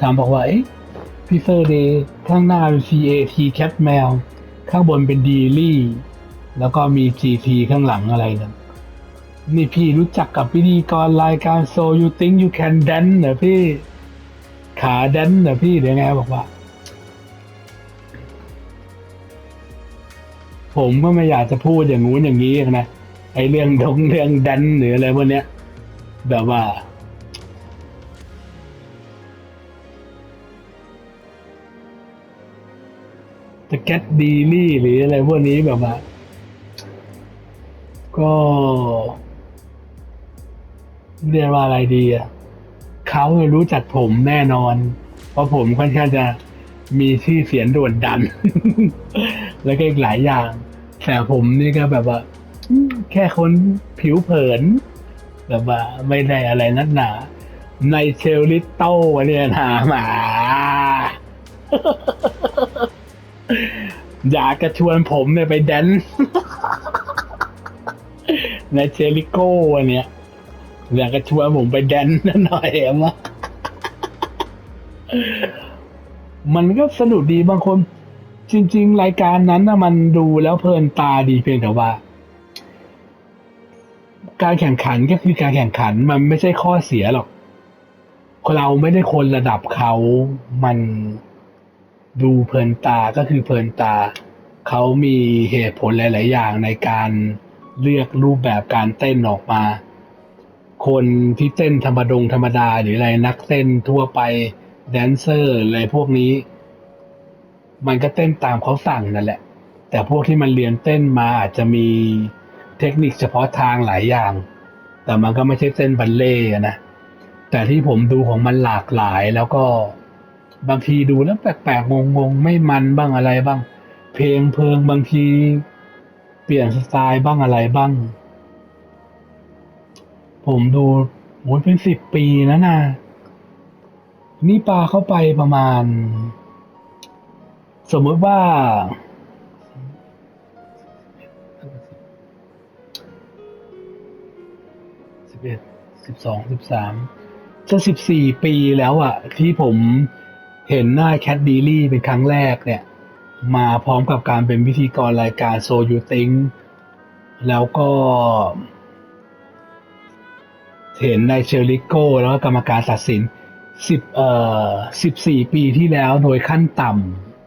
ถามบอกว่าเอ๊ะพี่เซอร์เดย์ข้างหน้าเป็น CAT Cat แมวข้างบนเป็นดีลี่แล้วก็มี GT ข้างหลังอะไรนะนี่พี่รู้จักกับพิธีกรรายการ So You Think You Can Dance เหรอพี่ ขาแดนเหรอพี่เดี๋ยวไงบอกว่า ผมก็ไม่อยากจะพูดอย่างงู้นอย่างนี้นะไอเรื่องดงเรื่องแดนหรืออะไรพวกเนี้ยแบบว่า แกตดีลี่หรืออะไรพวกนี้แบบว่าก็เรียกว่าอะไรดีอะเขาเรู้จักผมแน่นอน เพราะผมค่อนข้างจะมีชื่อเสียงโดดดันแล้วก็อีกหลายอย่าง แต่ผมนี่ก็แบบว่า แค่คนผิวเผิน แบบว่าไม่ได้อะไรนักหนา ในเชลลิตโต้เนี่ยนะหมา อยากจะชวนผมเนี่ยไปแดนในเชลิโก้เนี้ยอยากจะชวนผมไปแดนหน่อยอะมะมันก็สนุกดีบางคน จริง ๆ รายการนั้นนะมันดูแล้วเพลินตาดีเพียงแต่ว่า การแข่งขันก็คือการแข่งขันมันไม่ใช่ข้อเสียหรอกเราไม่ได้คนระดับเขามัน ดูเพลินตาก็คือเพลินตา เขามีเหตุผลหลาย ๆ อย่างในการเลือกรูปแบบการเต้นออกมา คนที่เต้นธรรมดงธรรมดาหรืออะไรนักเต้นทั่วไปแดนเซอร์อะไรพวกนี้ มันก็เต้นตามเขาสั่งนั่นแหละ แต่พวกที่มันเรียนเต้นมาอาจจะมีเทคนิคเฉพาะทางหลายอย่าง แต่มันก็ไม่ใช่เต้นบัลเล่ต์นะแต่ที่ผมดูของมันหลากหลายแล้วก็ บางทีดูแล้วแปลกๆงงๆไม่มันบ้างอะไรบ้าง เพลงเพลิงบางทีเปลี่ยนสไตล์บ้างอะไรบ้าง ผมดูโอ้ยเป็นสิบปีนะนะนี่ปลาเข้าไปประมาณ สมมติว่า สิบเอ็ดสิบสองสิบสามจะสิบสี่ปีแล้วอะที่ผม เห็นหน้าแคทดีลี่เป็นครั้งแรกเนี่ย มาพร้อมกับการเป็นพิธีกรรายการโซยูติงแล้วก็ เห็นในเชลลิโก้แล้วก็กรรมการตัดสินสิบเอ่อสิบสี่ปีที่แล้วโดยขั้นต่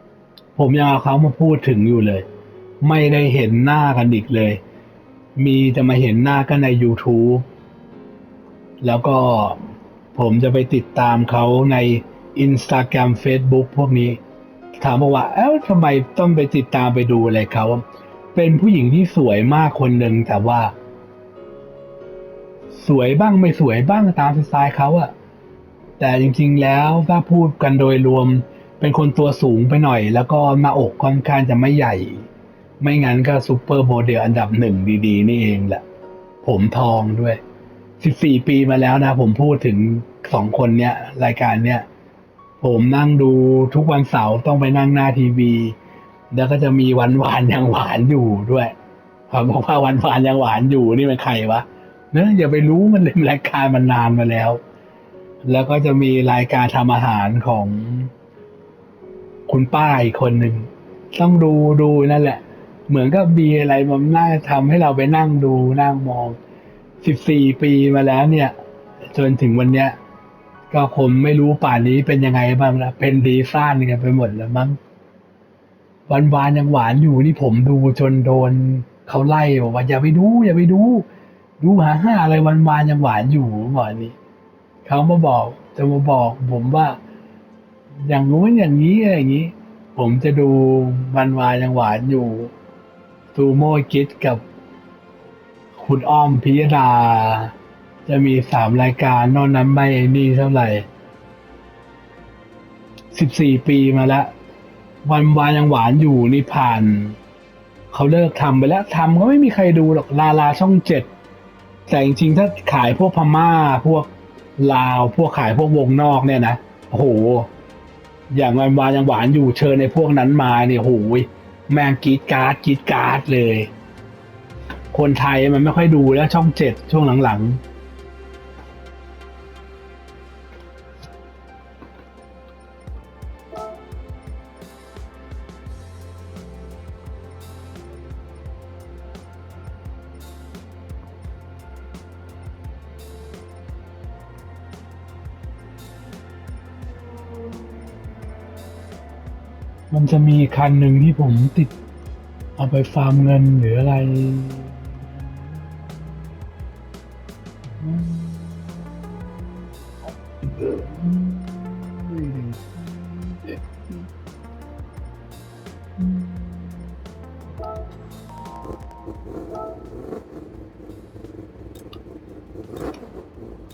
ำผมยังเอาเขามาพูดถึงอยู่เลย ไม่ได้เห็นหน้ากันอีกเลย มีจะมาเห็นหน้ากันใน YouTube แล้วก็ผมจะไปติดตามเขาใน Instagram Facebook พวกนี้ ถามบอกว่า เอ้าทำไมต้องไปติดตามไปดูอะไรเขา เป็นผู้หญิงที่สวยมากคนหนึ่งแต่ว่า สวยบ้างไม่สวยบ้างตามสไตล์เขาอะแต่จริงๆแล้วถ้าพูดกันโดยรวม เป็นคนตัวสูงไปหน่อย แล้วก็หน้าอกค่อนข้างจะไม่ใหญ่ ไม่งั้นก็ซูเปอร์โมเดลอันดับหนึ่งดีๆ นี่เองแหละ ผมทองด้วยสิบสี่ปีมาแล้วนะ ผมพูดถึงสองคนเนี้ย รายการเนี้ย ผมนั่งดูทุกวันเสาร์ต้องไปนั่งหน้าทีวี แล้วก็จะมีวันหวานยังหวานอยู่ด้วยผมบอกว่าวันหวานยังหวานอยู่นี่เป็นใครวะเนอะอย่าไปรู้มันเลยรายการมันนานมาแล้ว แล้วก็จะมีรายการทำอาหารของคุณป้าอีกคนหนึ่งต้องดูดูนั่นแหละ เหมือนกับมีอะไรมันน่าทำให้เราไปนั่งดูนั่งมองสิบสี่ปีมาแล้วเนี่ย จนถึงวันเนี้ย ก็คงไม่รู้ป่านนี้เป็นยังไงบ้างละเป็นดีซ่านกันไปหมดแล้วมั้งวันวานยังหวานอยู่นี่ผมดูจนโดนเขาไล่บอกว่าอย่าไปดู อย่าไปดู ดูหาห้าอะไรวันวานยังหวานอยู่ก่อนนี้เขามาบอกจะมาบอกผมว่า อย่างนู้นอย่างนี้อะไรอย่างนี้ ผมจะดูวันวานยังหวานอยู่ซูโม่กิดกับคุณอ้อมพิยดา จะมีสามรายการนอกนั้นไม่นี่เท่าไหร่สิบสี่ปีมาแล้ว วันวานยังหวานอยู่นี่ผ่าน เขาเลิกทำไปแล้วทำก็ไม่มีใครดูหรอกลาลาช่องเจ็ดแต่จริงๆถ้าขายพวกพม่าพวกลาว พวกขายพวกวงนอกเนี่ยนะโอ้โห อย่างวันวานยังหวานอยู่เชิญในพวกนั้นมาเนี่ยโอ้โหแมงกีดการ์ดกีดการ์ดเลย คนไทยมันไม่ค่อยดูแล้วช่องเจ็ดช่วงหลังๆ มันจะมีคันหนึ่งที่ผมติด เอาไปฟาร์มเงินหรืออะไร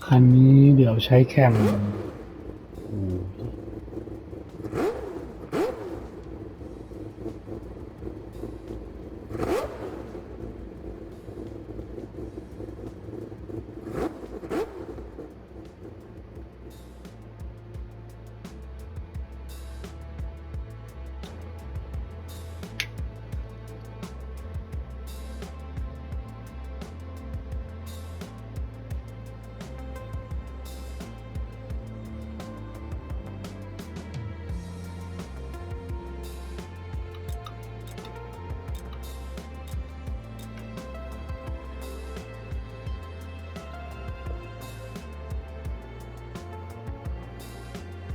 คันนี้เดี๋ยวใช้แข่ง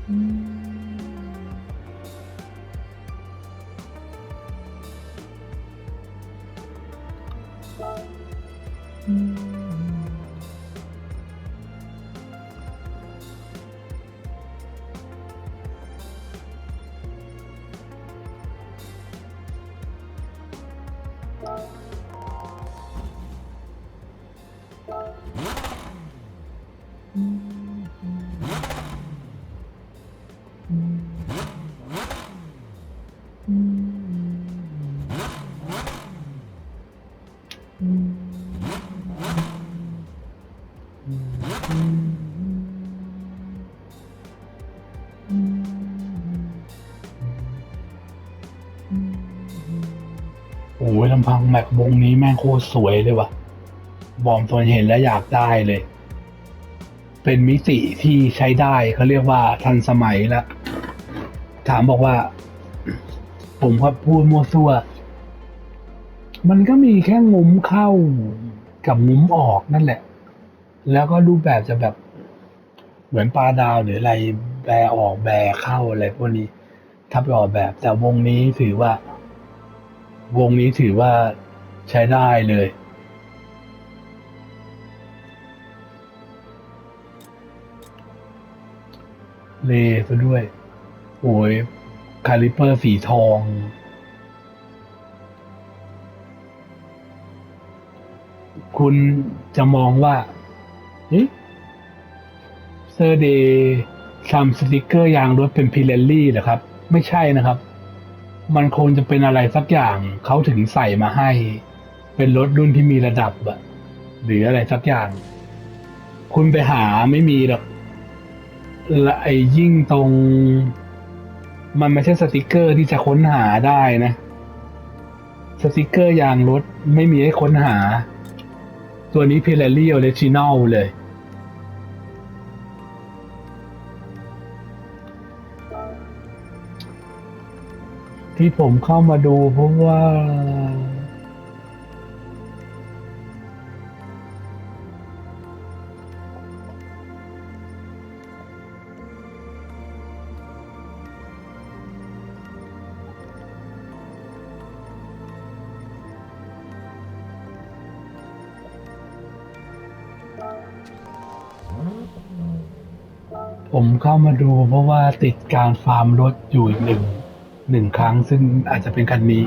โอ้ ลำพังแม็กวงนี้แม่งโคตรสวยเลยว่ะ บอมตอนเห็นแล้วอยากได้เลย เป็นมิติที่ใช้ได้เขาเรียกว่าทันสมัยล้วถามบอกว่า ผมก็พูดมั่วซั่ว มันก็มีแค่งุ้มเข้ากับงุ้มออกนั่นแหละ แล้วก็รูปแบบจะแบบเหมือนปลาดาวหรืออะไรแบออกแบเข้าอะไรพวกนี้ ถ้าไปออกแบบแต่วงนี้ถือว่า วงนี้ถือว่าใช้ได้เลย เลซะด้วย โอ้ย คาลิเปอร์สีทอง คุณจะมองว่าเฮ้ยเซอร์เดย์ทำสติกเกอร์ยางรถเป็นพิเรลลี่เหรอครับ ไม่ใช่นะครับ มันคงจะเป็นอะไรสักอย่างเขาถึงใส่มาให้ เป็นรถรุ่นที่มีระดับอะหรืออะไรสักอย่าง คุณไปหาไม่มีหรอกและไอ้ยิ่งตรง มันไม่ใช่สติกเกอร์ที่จะค้นหาได้นะ สติกเกอร์ยางรถไม่มีให้ค้นหา ตัวนี้พิเรลลี่ออริจินอลเลย ที่ผมเข้ามาดูเพราะว่า ผมเข้ามาดูเพราะว่าติดการฟาร์มรถอยู่อีกหนึ่ง หนึ่งครั้งซึ่งอาจจะเป็นคันนี้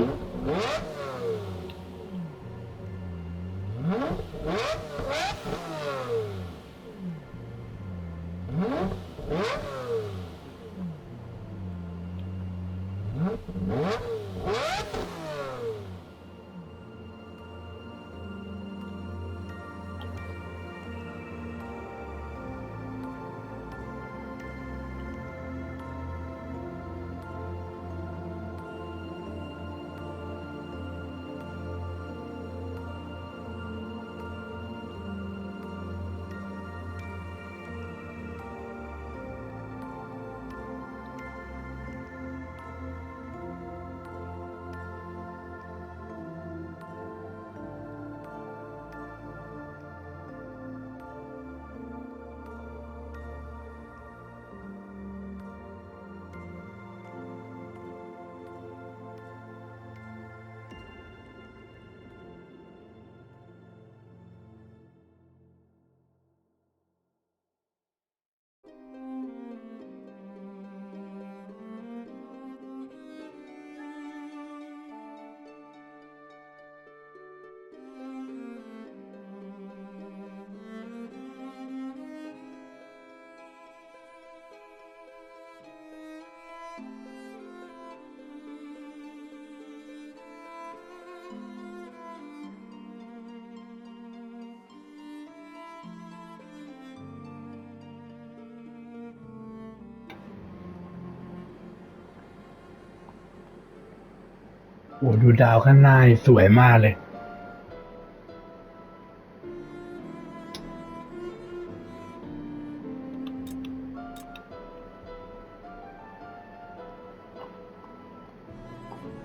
โอ้ดูดาวข้างหน้าสวยมากเลย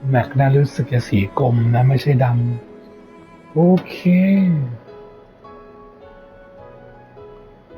แม็กน่ารู้สึกจะสีกลมนะ ไม่ใช่ดำ โอเค